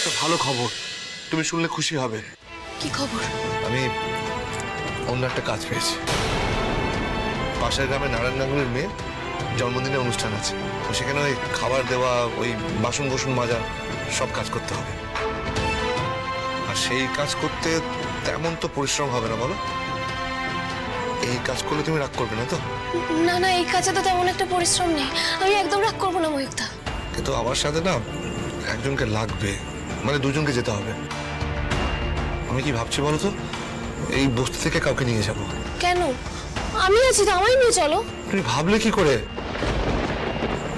একটা ভালো খবর। তুমি শুনলে খুশি হবে। কি খবর? আমি অন্য একটা কাজ পেয়েছি। পাশের গ্রামে নারায়ণ গাঙ্গুলির মেয়ে জন্মদিনে অনুষ্ঠান আছে। তো সেখানে ওই খাবার দেওয়া ওই বাসন কোসন মাজা সব কাজ করতে হবে। আর সেই কাজ করতে তেমন তো পরিশ্রম হবে না বলো? এই কাজ করলে তুমি রাগ করবে না তো? না না এই কাজে তো তেমন একটা পরিশ্রম নেই। আমি একদম রাগ করব না ময়ূকদা কিন্তু আমার সাথে না একজনকে লাগবে। মানে দুজনকে যেতে হবে। আমি কি ভাবছি বলো তো? এই বস্তি থেকে কাউকে নিয়ে যাব। কেন? আমি আছি তো আমায় নিয়ে চলো। তুমি ভাবলে কি করে?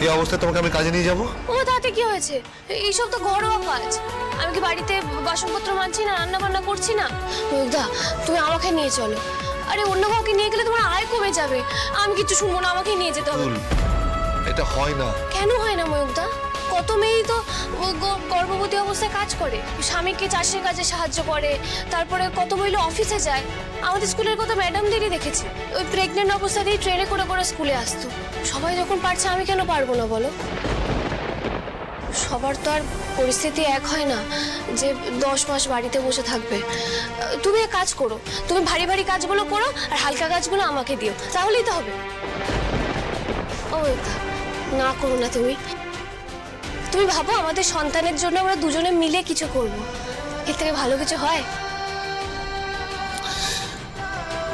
এই অবস্থায় তোমাকে আমি কাজে নিয়ে যাব? ও তাতে কি হয়েছে? এইসব তো ঘরোয়া কাজ। আমি কি বাড়িতে বাসনপত্র মানছি না রান্না বান্না করছি না? ময়ূকদা তুমি আমাকে নিয়ে চলো। আরে অন্য কাউকে নিয়ে গেলে তোমার আয় কমে যাবে। আমি কিছু শুনব না আমাকে নিয়ে যেতে হবে। এটা হয় না। কেন হয় না ময়ূকদা কত মেয়েই তো গর্ভবতী অবস্থায় কাজ করে। স্বামীকে চাষের কাজে সাহায্য করে, তারপরে কত মহিলা অফিসে যায়। আমাদের স্কুলের কত ম্যাডামদেরই দেখেছি। ওই প্রেগনেন্ট অবস্থাতেই ট্রেনে করে করে স্কুলে আসতো। সবাই যখন পারছে, আমি কেন পারব না বলো? সবার তো আর পরিস্থিতি এক হয় না যে দশ মাস বাড়িতে বসে থাকবে। তুমি এক কাজ করো, তুমি ভারী ভারী কাজগুলো করো আর হালকা কাজগুলো আমাকে দিও, তাহলেই তো হবে। ও না করো না তুমি। তুমি ভাবো আমাদের সন্তানের জন্য আমরা দুজনে মিলে কিছু করব। এর থেকে ভালো কিছু হয়?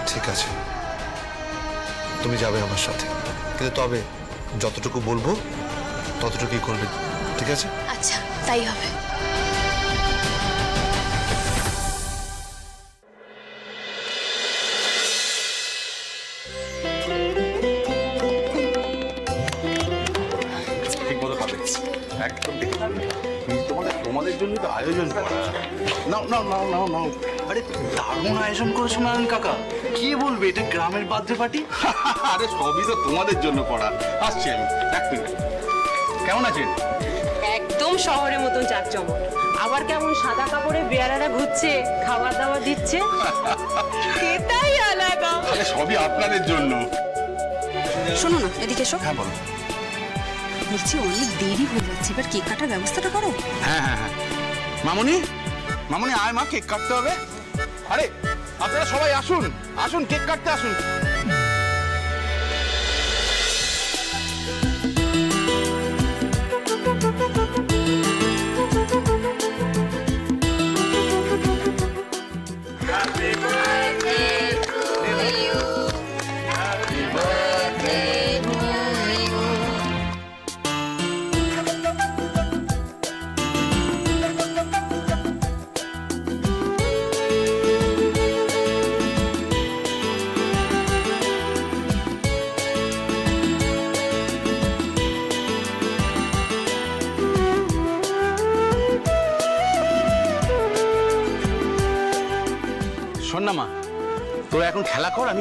ঠিক আছে। তুমি যাবে আমার সাথে। কিন্তু তবে যতটুকু বলব ততটুকুই করবে ঠিক আছে? আচ্ছা তাই হবে। আরে দারুণ আয়োজন করেছ নারায়ণ কাকা। কে বলবে এটা গ্রামের বার্থডে পার্টি? আরে সবই তো তোমাদের জন্য করা। আসছি আমি এক মিনিট। কেমন আছেন? একদম শহরের মতন জাঁকজমক আবার কেমন সাদা কাপড়ে বেয়ারারা ঘুরছে খাবার দাবার দিচ্ছে? এটাই আলাদা। আরে সবই আপনাদের জন্য। শোনো না এদিকে এসো। হ্যাঁ বলো। বলছি অনেক দেরি হয়ে যাচ্ছে এবার কেক কাটার ব্যবস্থাটা করো। হ্যাঁ হ্যাঁ হ্যাঁ। মামুনি? মামুনি আয় মা কেক কাটতে হবে। আরে আপনারা সবাই আসুন আসুন কেক কাটতে আসুন।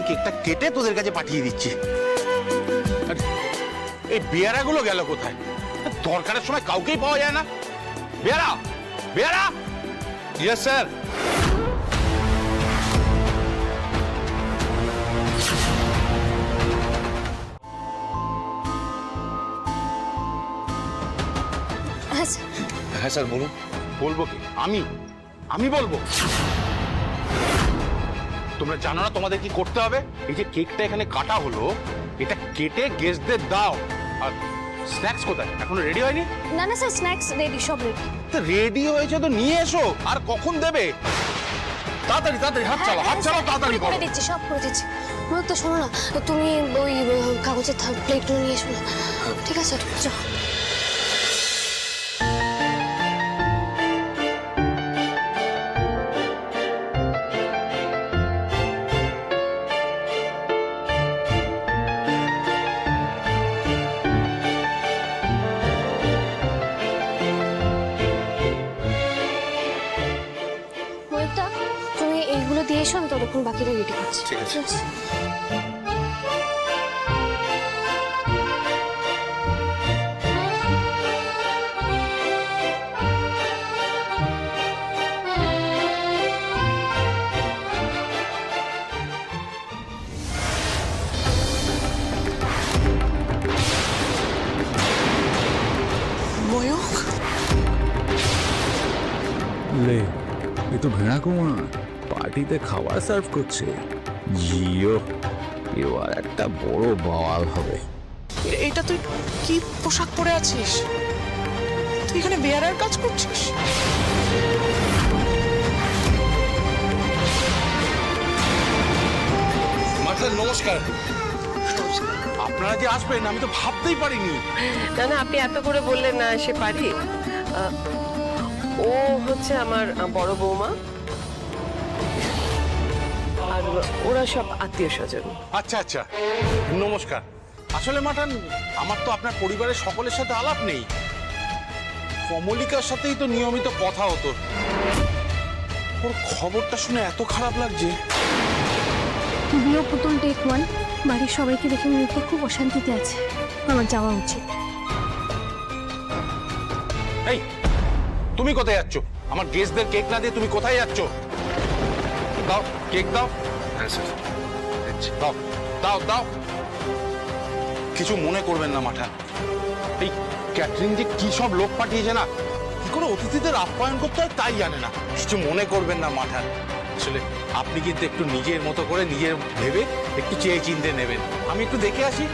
কেকটা কেটে তোদের কাছে পাঠিয়ে দিচ্ছি। এই বেয়ারাগুলো গেল কোথায়? দরকারের সময় কাউকেই পাওয়া যায় না। বেয়ারা বেয়ারা। Yes sir. আচ্ছা হ্যাঁ স্যার বলুন। বলব কি? আমি আমি বলব? তোমরা জানো না তোমাদের কি করতে হবে? এই যে কেকটা এখানে কাটা হলো এটা কেটে গেস্টদের দাও। আর স্ন্যাক্স কোথায়? এখনও রেডি হয়নি? না না স্যার স্ন্যাক্স রেডি সব রেডি তো রেডি হয়েছে তো নিয়ে এসো আর কখন দেবে? তাড়াতাড়ি তাড়াতাড়ি হাত চালাও হাত চালাও তাড়াতাড়ি করো। হ্যাঁ, দিচ্ছি সব করে দিচ্ছি। ময়ূক তো শোনো না তুমি ওই কাগজের প্লেটগুলো নিয়ে এসো না। ঠিক আছে চল বাকিটা রেডি করছি। ঠিক আছে। ভেড়া কুমার পার্টিতে খাবার সার্ভ করছে। জিও এবার একটা বড় বাওয়াল হবে। এটা তুই কি পোশাক পরে আছিস? তুই এখানে বেয়ারার কাজ করছিস? নমস্কার। আপনারা যে আসবেন আমি তো ভাবতেই পারিনি। না না আপনি এত করে বললেন না সে পারি ও হচ্ছে আমার বড় বৌমা। ওরা সব আত্মীয় স্বজন। আচ্ছা আচ্ছা। নমস্কার। আসলে মাঠান আমার তো আপনার পরিবারের সকলের সাথে আলাপ নেই। কমলিকার সাথেই তো নিয়মিত কথা হতো। ওর খবরটা শুনে এত খারাপ লাগছে। তুমিও পুতুল টেক ওয়ান বাড়ির সবাইকে দেখে হচ্ছে খুব অশান্তিতে আছে। আমার যাওয়া উচিত। এই তুমি কোথায় যাচ্ছ? আমার গেস্টদের কেক না দিয়ে তুমি কোথায় যাচ্ছ? দাও কেক দাও। হ্যাঁ স্যার দিচ্ছি। দাও দাও দাও। কিছু মনে করবেন না মাঠা এই ক্যাটারিং যে কি সব লোক পাঠিয়েছে না? কি করে অতিথিদের আপ্যায়ন করতে হয় তাই জানে না। কিছু মনে করবেন না মাঠা আসলে আপনি কিন্তু একটু নিজের মতো করে নিজের ভেবে একটু চেয়ে চিনতে নেবেন। আমি একটু দেখে আসি।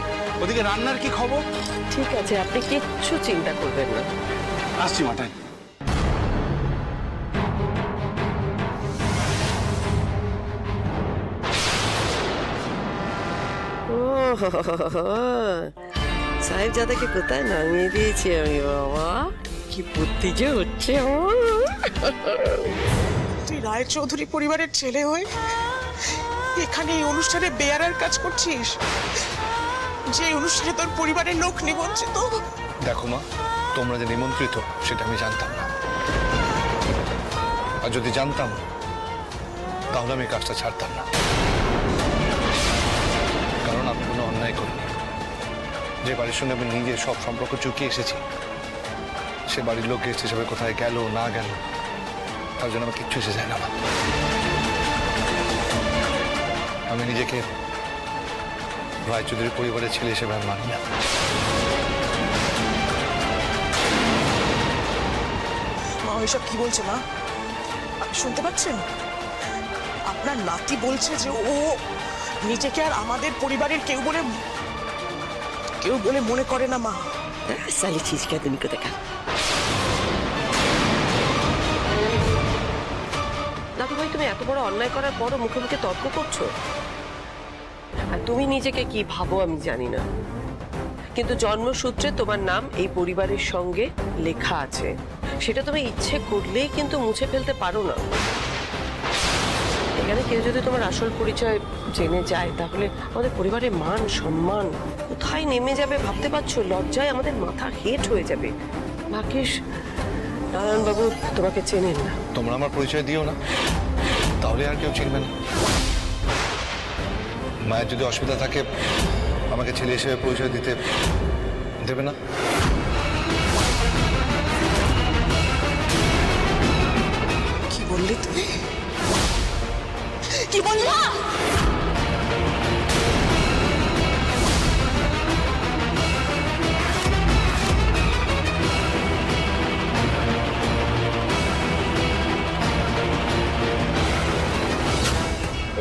ওদিকে রান্নার কি খবর? ঠিক আছে আপনি কিচ্ছু চিন্তা করবেন না। আসছি মাঠায় সাহেব জাদাকে কোথায় নামিয়ে দিয়েছি আমি বাবা? কি বুদ্ধি যে হচ্ছে আমার তুই রায় চৌধুরী পরিবারের ছেলে হয়ে এখানে এই অনুষ্ঠানে বেয়ারার কাজ করছিস? যে অনুষ্ঠানে তোর পরিবারের লোক নিমন্ত্রিত দেখো মা তোমরা যে নিমন্ত্রিত সেটা আমি জানতাম না। আর যদি জানতাম তাহলে আমি কাজটা ছাড়তাম না। যে বাড়ির সঙ্গে আমি নিজের সব সম্পর্ক চুকিয়ে এসেছি, সে বাড়ির লোক গেস্ট হিসেবে কোথায় গেল, না গেল, তার জন্য আমার কিচ্ছু এসে যায় না আমি নিজেকে রায়চৌধুরী পরিবারের ছেলে হিসেবে আমি মানি না। মা, ওইসব কি বলছে মা? আপনি শুনতে পাচ্ছেন? আপনার নাতি বলছে যে ও নিজেকে আর আমাদের পরিবারের কেউ বলে কেউ বলে মনে করে না মা। সালি চিজকা তুমি কোথায় দাদু ভাই তুমি এত বড় অন্যায় করার পরও মুখে মুখে তর্ক করছ? আর তুমি নিজেকে কি ভাবো আমি জানি না। কিন্তু জন্মসূত্রে তোমার নাম এই পরিবারের সঙ্গে লেখা আছে। সেটা তুমি ইচ্ছে করলেই কিন্তু মুছে ফেলতে পারো না। এখানে কেউ যদি তোমার আসল পরিচয় জেনে যায় তাহলে আমাদের পরিবারের মান সম্মান কোথায় নেমে যাবে ভাবতে পারছ? লজ্জায় আমাদের মাথা হেট হয়ে যাবে। ভাগ্যিস নারায়ণবাবু তোমাকে চেনেন না। তোমরা আমার পরিচয় দিও না। তাহলে আর কেউ চিনবে না। মায়ের যদি অসুবিধা থাকে আমাকে ছেলে হিসেবে পরিচয় দিতে দেবে না। কি বললি তুই কি বললি?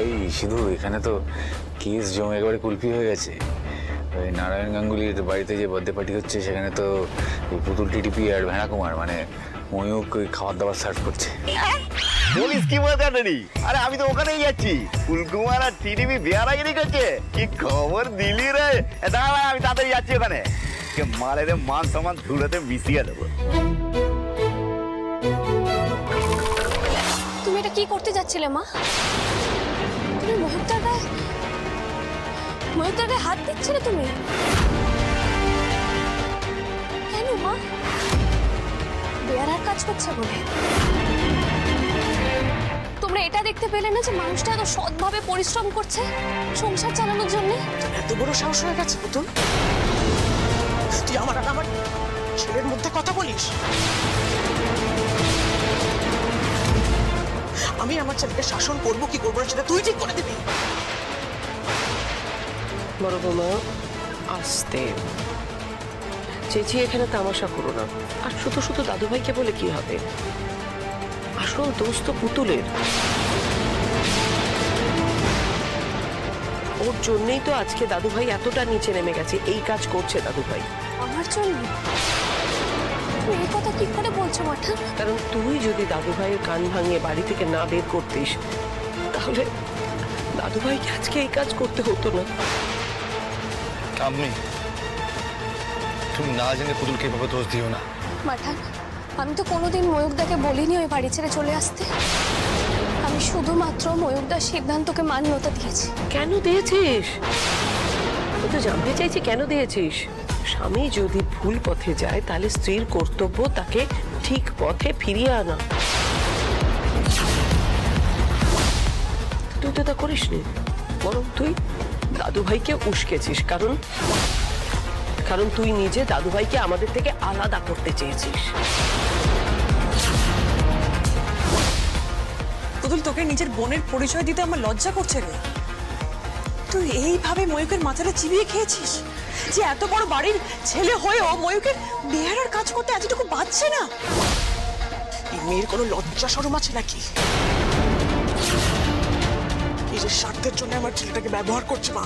এই শুধু এখানে তো কেস জমে একেবারে কুলপি হয়ে গেছে। ওই নারায়ণ গাঙ্গুলির বাড়িতে যে বার্থডে পার্টি হচ্ছে সেখানে তো পুতুল টিডিপি আর ভেড়া কুমার মানে ময়ূক খাবার দাবার সার্ভ করছে। বলিস কি মজা নেই আরে, আমি তো ওখানেই যাচ্ছি। ফুলকুমার আর টিডিপি বেয়ারাগিরি করছে। কি খবর দিলি রে? দাঁড়া, আমি তাড়াতাড়ি যাচ্ছি ওখানে। কে মারে রে, মান সমান ধুলোতে মিশিয়ে দেবো। তুমি এটা কি করতে যাচ্ছিলে, মা? তুমি মুহূর্তের গায়ে মুহূর্তের গায়ে হাত দিচ্ছিলে তুমি? কেন, মা? বেয়ারার কাজ করছে বলে। তোমরা এটা দেখতে পেলে না যে মানুষটা এত সৎভাবে পরিশ্রম করছে সংসার চালানোর জন্য? এত বড় সাহস হয়ে গেছে পুতুল। তুই আমার আর আমার ছেলের মধ্যে কথা বলিস? আমি আমার ছেলেকে শাসন করব কি করব না সেটা তুই ঠিক করে দিবি। বড় বৌমা আসতে। চেঁচিয়ে এখানে তামাশা করো না। আর শুধু শুধু দাদু ভাইকে বলে কি হবে? আসল দোষ তো পুতুলের। ওর জন্যই তো আজকে দাদুভাই এতটা নিচে নেমে গেছে এই কাজ করছে দাদুভাই। আমার জন্য? এই কথা কি করে বলছো কারণ তুই যদি দাদুভাইয়ের কান ভাঙিয়ে বাড়ি থেকে না বের করতিস তাহলে দাদুভাইকে আজকে এই কাজ করতে হতো না। আমি তুমি না জেনে পুতুলকে এভাবে দোষ দিও না। মাঠান আমি তো কোনোদিন ময়ূকদাকে বলিনি ওই বাড়ি ছেড়ে চলে আসতে। আমি শুধুমাত্র ময়ূকদার সিদ্ধান্তকে মান্যতা দিয়েছি। কেন দিয়েছিস? ও তো জানতে চাইছি কেন দিয়েছিস? স্বামী যদি ভুল পথে যায়, তাহলে স্ত্রীর কর্তব্য তাকে ঠিক পথে ফিরিয়ে আনা। তুই তো তা করিসনি। বরং তুই দাদুভাইকে উস্কেছিস, কারণ কারণ তুই নিজে দাদুভাইকে আমাদের থেকে আলাদা করতে চেয়েছিস। পুতুল তোকে নিজের বোনের পরিচয় দিতে আমার লজ্জা করছে রে। তুই এইভাবে ময়ূকের মাথাটা চিবিয়ে খেয়েছিস? যে এত বড় বাড়ির ছেলে হয়েও ময়ূকের বেহারার কাজ করতে এতটুকু বাঁচছে না? এই মেয়ের কোনো লজ্জা সরম আছে নাকি? নিজের স্বার্থের জন্য আমার ছেলেটাকে ব্যবহার করছে মা।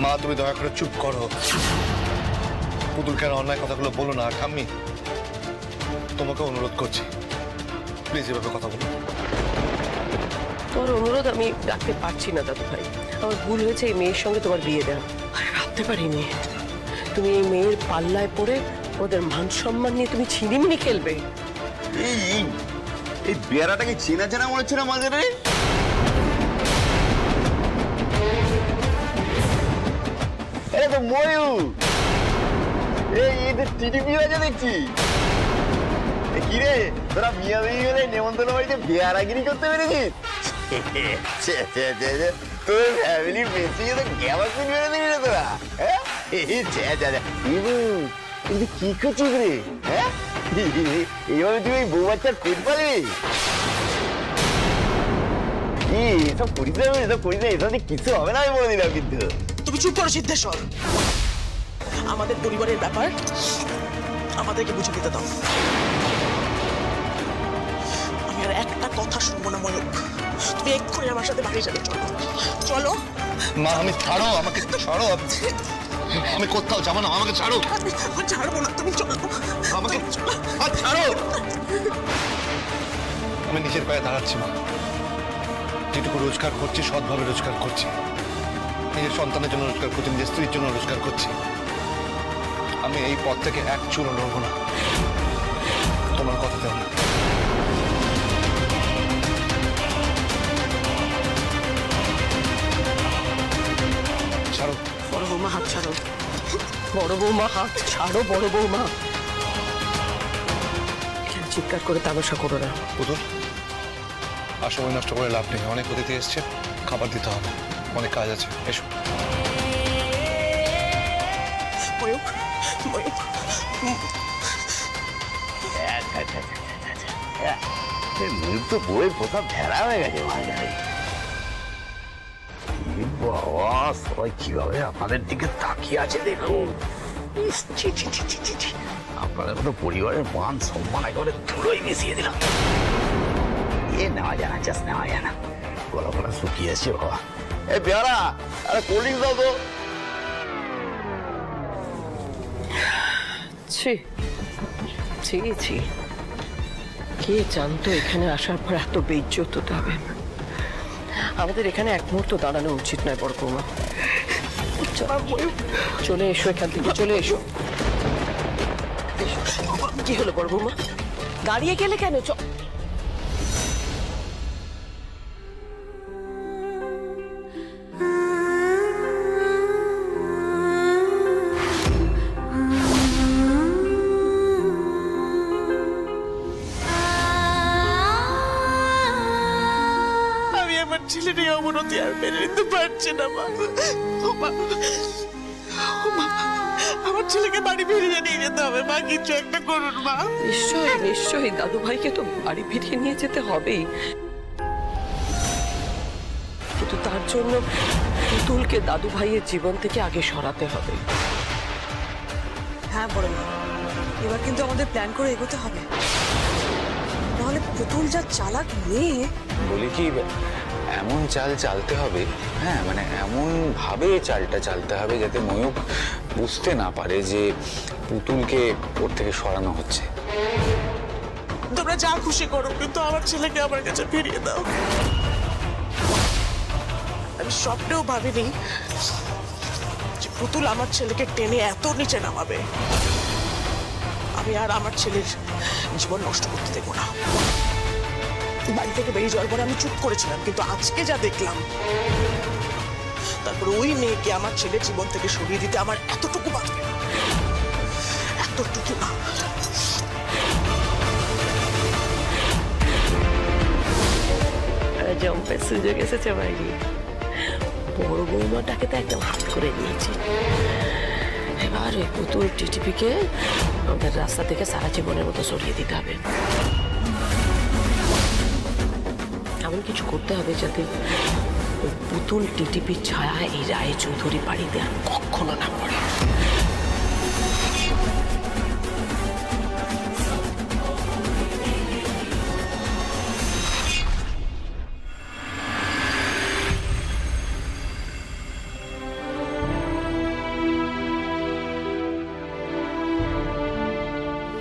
মা তুমি দয়া করে চুপ করো। পুতুল কেন অন্যায় কথাগুলো বলো না ঠাম্মি? তোমাকে অনুরোধ করছি। প্লিজ এভাবে কথা বলো। তোর অনুরোধ আমি রাখতে পারছি না দাদু ভাই। আমার ভুল হয়েছে এই মেয়ের সঙ্গে তোমার বিয়ে দেওয়া। ভাবতে পারিনি। তুমি এই মেয়ের পাল্লায় পড়ে ওদের মান সম্মান নিয়ে তুমি ছিনিমিনি খেলবে। এই এই এই বেড়াটাকে চেনা চেনা মনে হচ্ছে না মাঝে রে ময়ূর এই এদের টিডিপি হয়েছে দেখছি। এ কি রে, তোরা মিয়া বেরিয়ে গেলে নেমন্তন্ন বাড়িতে বেয়ারাগিরি করতে পেরেছিস। তোর তোরা হ্যাঁ? কিন্তু কি রে হ্যাঁ? তুই ওই বাচ্চার কি করিস না কিছু হবে না আমি বলে দিলাম কিন্তু। চুপ করো সিদ্ধেশ্বর। আমাদের পরিবারের ব্যাপার আমাদেরকে বুঝে দিতে দাও। আমি আর একটা কথা শুনব না ময়ূক তুমি এক্ষুনি আমার সাথে বাড়ি যাবে চলো। চলো। মা আমি ছাড়ো আমাকে ছাড়ো আমি কোথাও যাব না আমাকে ছাড়ো। ছাড়বো না তুমি চলো। আমাকে আর ছাড়ো। আমি নিজের পায়ে দাঁড়াচ্ছি মা। যেটুকু রোজগার করছি সৎভাবে রোজগার করছি। নিজের সন্তানের জন্য রোজগার করছি নিজের স্ত্রীর জন্য রোজগার করছি। আমি এই পথ থেকে এক চুল নড়বো না। তোমার কথা না ছাড়ো। বড় বৌমা হাত ছাড়ো। বড় বৌমা হাত ছাড়ো বড় বৌমা। চিৎকার করে তামাশা করো না? পুতুল আর সময় নষ্ট করে লাভ নেই। অনেক অতিথি এসছে খাবার দিতে হবে। অনেক কাজ আছে এসো। ময়ূক ময়ূক ময়ূর তো বইয়ের প্রথম ভেড়া হয়ে গেছে বাবা সবাই কীভাবে আপনাদের দিকে তাকিয়ে আছে দেখুন। আপনাদের মতো পরিবারের মান সম্মান একেবারে ধুলোই মিশিয়ে দিলাম। এ নেওয়া যায় না নেওয়া যায় না গলা ফলা শুকিয়েছে বাবা। এ পেয়ারা আরে কোল্ড ড্রিঙ্কস দাও তো। ছি ছি ছি। কে জানতো এখানে আসার পর এত বেইজ্জত হতে হবে আমাদের এখানে এক মুহূর্ত দাঁড়ানো উচিত নয়, বড় বৌমা। চলে এসো এখান থেকে, চলে এসো। কি হলো, বড় বৌমা? দাঁড়িয়ে গেলে কেন? অবনতি আর মেনে নিতে পারছি না মা। ও মা ও মা আমার ছেলেকে বাড়ি ফিরিয়ে নিয়ে যেতে হবে মা কিছু একটা করুন মা। নিশ্চয়ই নিশ্চয়ই দাদু ভাইকে তো বাড়ি ফিরিয়ে নিয়ে যেতে হবেই। কিন্তু তার জন্য পুতুলকে দাদু ভাইয়ের জীবন থেকে আগে সরাতে হবে। হ্যাঁ বড় মা এবার কিন্তু আমাদের প্ল্যান করে এগোতে হবে। নাহলে পুতুল যা চালাক মেয়ে বলি কি এমন চাল চালতে হবে হ্যাঁ মানে এমন ভাবে চালটা চালতে হবে যাতে ময়ূক বুঝতে না পারে যে পুতুলকে ওর থেকে সরানো হচ্ছে। তোমরা যা খুশি করো, কিন্তু আমার ছেলেকে আমার কাছে ফিরিয়ে দাও। আমি স্বপ্নেও ভাবিনি যে পুতুল আমার ছেলেকে টেনে এত নিচে নামাবে। আমি আর আমার ছেলের জীবন নষ্ট করতে দেবো না। বাড়ি থেকে বেরিয়ে যাওয়ার পরে আমি চুপ করেছিলাম, কিন্তু আজকে যা দেখলাম, তারপর ওই মেয়েকে আমার ছেলে জীবন থেকে সরিয়ে দিতে আমার এতটুকু বাঁচবে না। এতটুকু না। জম্পের সুযোগ এসেছে বাইরে বড় বৌমাটাকে তো একদম হাত করে নিয়েছি এবার ওই পুতুল টিটিপিকে আমাদের রাস্তা থেকে সারা জীবনের মতো সরিয়ে দিতে হবে। এমন কিছু করতে হবে যাতে পুতুল টিটিপির ছায়া এই রায় চৌধুরী বাড়িতে আর কখনো না পড়ে।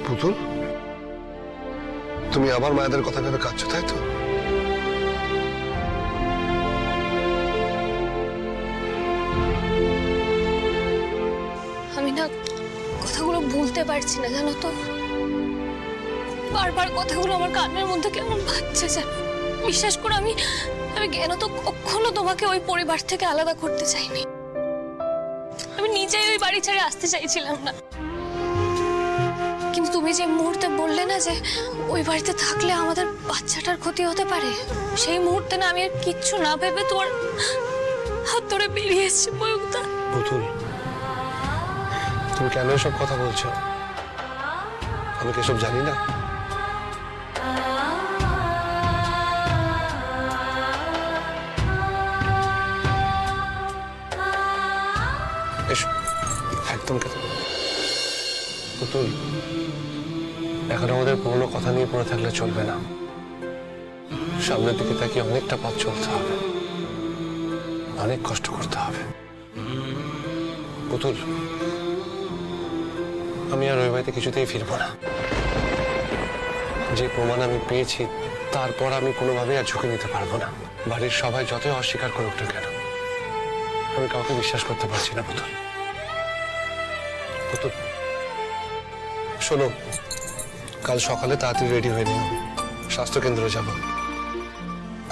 পুতুল? তুমি আবার মায়েদের কথা ভেবে কাঁদছো, তাই তো? ভুলতে পারছি না, জানো তো? বারবার কথাগুলো আমার কানের মধ্যে কেমন ভাবছে জানো বিশ্বাস করে, আমি আমি কেন তো কখনো তোমাকে ওই পরিবার থেকে আলাদা করতে চাইনি। আমি নিজেই ওই বাড়ি ছেড়ে আসতে চাইছিলাম না। কিন্তু তুমি যে মুহূর্তে বললে না যে ওই বাড়িতে থাকলে আমাদের বাচ্চাটার ক্ষতি হতে পারে, সেই মুহূর্তে না আমি আর কিচ্ছু না ভেবে তোমার হাত ধরে বেরিয়ে এসেছি ময়ূকদা তুমি কেন এসব কথা বলছো? আমি কি এসব জানি না? একদম পুতুল, এখন আমাদের পুরনো কথা নিয়ে পড়ে থাকলে চলবে না। সামনের দিকে তাকিয়ে অনেকটা পথ চলতে হবে। অনেক কষ্ট করতে হবে। পুতুল আমি আর ওই বাড়িতে কিছুতেই ফিরবো না। যে প্রমাণ আমি পেয়েছি তারপর আমি কোনোভাবেই আর ঝুঁকি নিতে পারব না। বাড়ির সবাই যতই অস্বীকার করুক না কেন আমি কাউকে বিশ্বাস করতে পারছি না পুতুল। পুতুল শোনো কাল সকালে তাড়াতাড়ি রেডি হয়ে নিও। স্বাস্থ্যকেন্দ্রে যাব।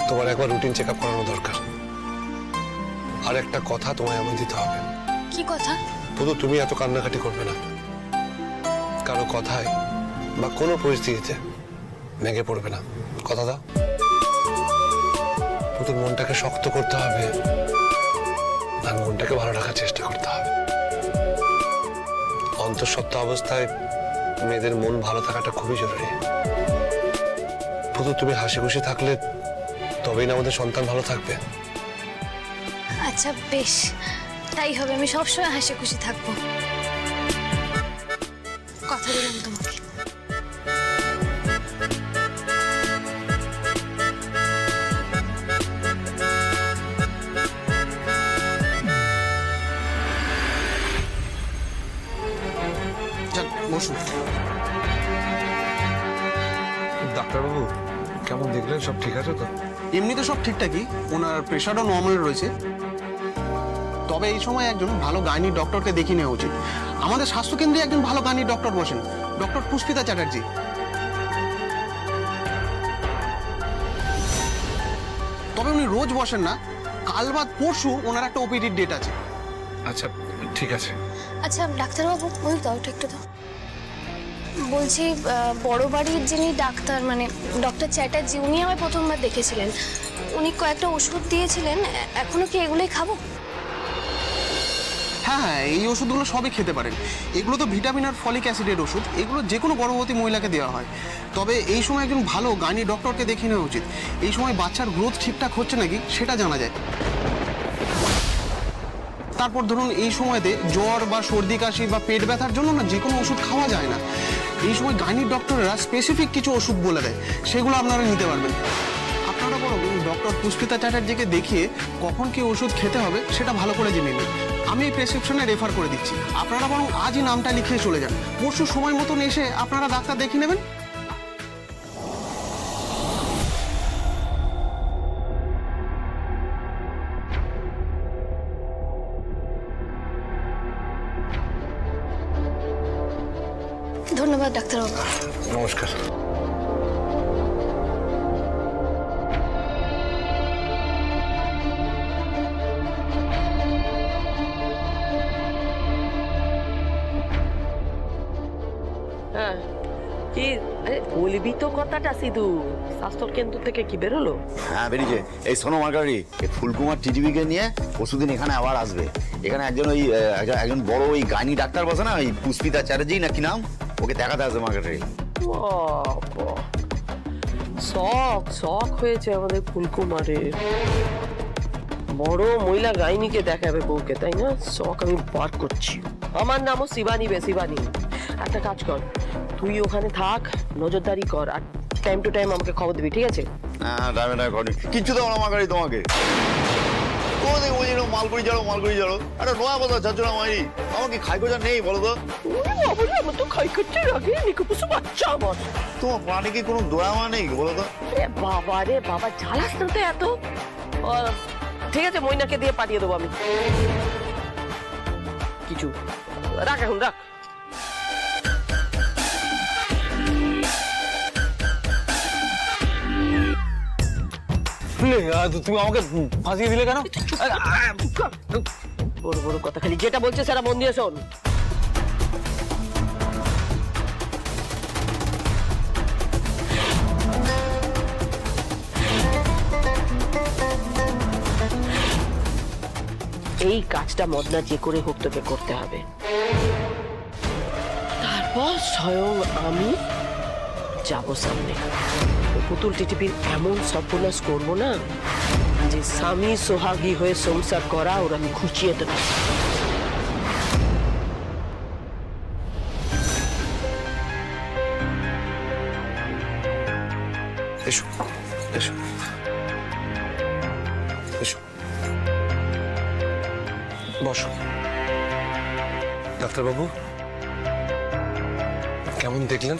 তোমার একবার রুটিন চেক আপ করানো দরকার। আর একটা কথা তোমায় আমার দিতে হবে। কি কথা? শুধু তুমি এত কান্নাকাটি করবে না। কারও কথায় বা কোনো পরিস্থিতিতে ভেঙে পড়বে না। কথা দাও। পুতুল মনটাকে শক্ত করতে হবে। আর মনটাকে ভালো রাখার চেষ্টা করতে হবে। অন্তঃসত্ত্বা অবস্থায় মেয়েদের মন ভালো থাকাটা খুবই জরুরি। পুতুল তুমি হাসি খুশি থাকলে তবেই না আমাদের সন্তান ভালো থাকবে। আচ্ছা বেশ। তাই হবে, আমি সবসময় হাসি খুশি থাকব। ডাক্তারবাবু, কেমন দেখলেন? সব ঠিক আছে তো? এমনিতে সব ঠিকঠাকই। ওনার প্রেশারও নর্মাল রয়েছে। তবে এই সময় একজন ভালো গাইনি ডক্টরকে দেখিয়ে নেওয়া উচিত। আমাদের স্বাস্থ্যকেন্দ্রে একজন ভালো গাইনি ডক্টর বসেন ডক্টর পুষ্পিতা চ্যাটার্জি। তবে উনি রোজ বসেন না কাল বাদ পরশু ওনার একটা ওপিডির ডেট আছে। আচ্ছা ঠিক আছে। আচ্ছা ডাক্তারবাবু ওই দাও ওটা একটু দাও। বলছি বড় বাড়ির যিনি ডাক্তার মানে ডক্টর চ্যাটার্জি উনি আমায় প্রথমবার দেখেছিলেন। উনি কয়েকটা ওষুধ দিয়েছিলেন এখনও কি এগুলোই খাব? হ্যাঁ হ্যাঁ এই ওষুধগুলো সবই খেতে পারেন। এগুলো তো ভিটামিন আর ফলিক অ্যাসিডের ওষুধ। এগুলো যে কোনো গর্ভবতী মহিলাকে দেওয়া হয়। তবে এই সময় একজন ভালো গাইনি ডক্টরকে দেখিয়ে নেওয়া উচিত। এই সময় বাচ্চার গ্রোথ ঠিকঠাক হচ্ছে নাকি, সেটা জানা যায়। তারপর ধরুন এই সময়তে জ্বর বা সর্দি, কাশি বা পেট ব্যথার জন্য না যে কোনো ওষুধ খাওয়া যায় না। এই সময় গাইনির ডক্টররা স্পেসিফিক কিছু ওষুধ বলে দেয়। সেগুলো আপনারা নিতে পারবেন। ডক্টর পুষ্পিতা চ্যাটার্জিকে দেখিয়ে কখন কি ওষুধ খেতে হবে সেটা ভালো করে জেনে নিন। আমি এই প্রেসক্রিপশনে রেফার করে দিচ্ছি। আপনারা বরং আজই নামটা লিখিয়ে চলে যান। পরশু সময় মতন এসে আপনারা ডাক্তার দেখিয়ে নেবেন। ধন্যবাদ ডাক্তারবাবু। নমস্কার। কথাটা সিধু। স্বাস্থ্য কেন্দ্র থেকে কি বেরোলো হ্যাঁ বেরিয়েছে। এই শোনো মার্গারি এই ফুলকুমার টিটিভিকে নিয়ে পরশুদিন এখানে আবার আসবে। এখানে একজন ওই একজন- বড় ওই গাইনি ডাক্তার বসে না ওই পুষ্পিতা চ্যাটার্জি না কি নাম? ওকে দেখাতে আসবে মার্গারি বাবা শখ শখ হয়েছে আমাদের ফুলকুমারের। বড় মহিলা গাইনিকে দেখাবে বউকে তাই না? শখ আমি বার করছি। আমার নামও শিবানী বে শিবানী। একটা কাজ কর তুই ওখানে থাক নজরদারি কর আর টাইম টু টাইম আমাকে খবর দিবি ঠিক আছে? হ্যাঁ টাইমে কিচ্ছু দেবো না মার্গারি তোমাকে। নোয়া কথা চাচ্ছ না মাই আমার কি খাই খোঁজা নেই বলো তো? আমার তো খাই খাচ্ছে আগে নিকুপুসু বাচ্চা আমার। তোমার প্রাণে কি কোনো নেই বলো তো? রে বাবা রে বাবা জ্বালাস না তো এত। ঠিক আছে মইনাকে দিয়ে পাঠিয়ে দেবো আমি। কিছু রাখ এখন রাখ। তুমি আমাকে ফাঁসিয়ে দিলে কেন? বড় বড় কথা খালি, যেটা বলছে সেটা মন দিয়ে শোন। এই কাজটা মদনা যে করে হোক তোকে করতে হবে। তারপর স্বয়ং আমি যাব সামনে। পুতুল টিটিপির এমন সর্বনাশ করব না যে স্বামী সোহাগী হয়ে সংসার করা ওর আমি খুঁচিয়ে দেবো। ডাক্তারবাবু, কেমন দেখলেন?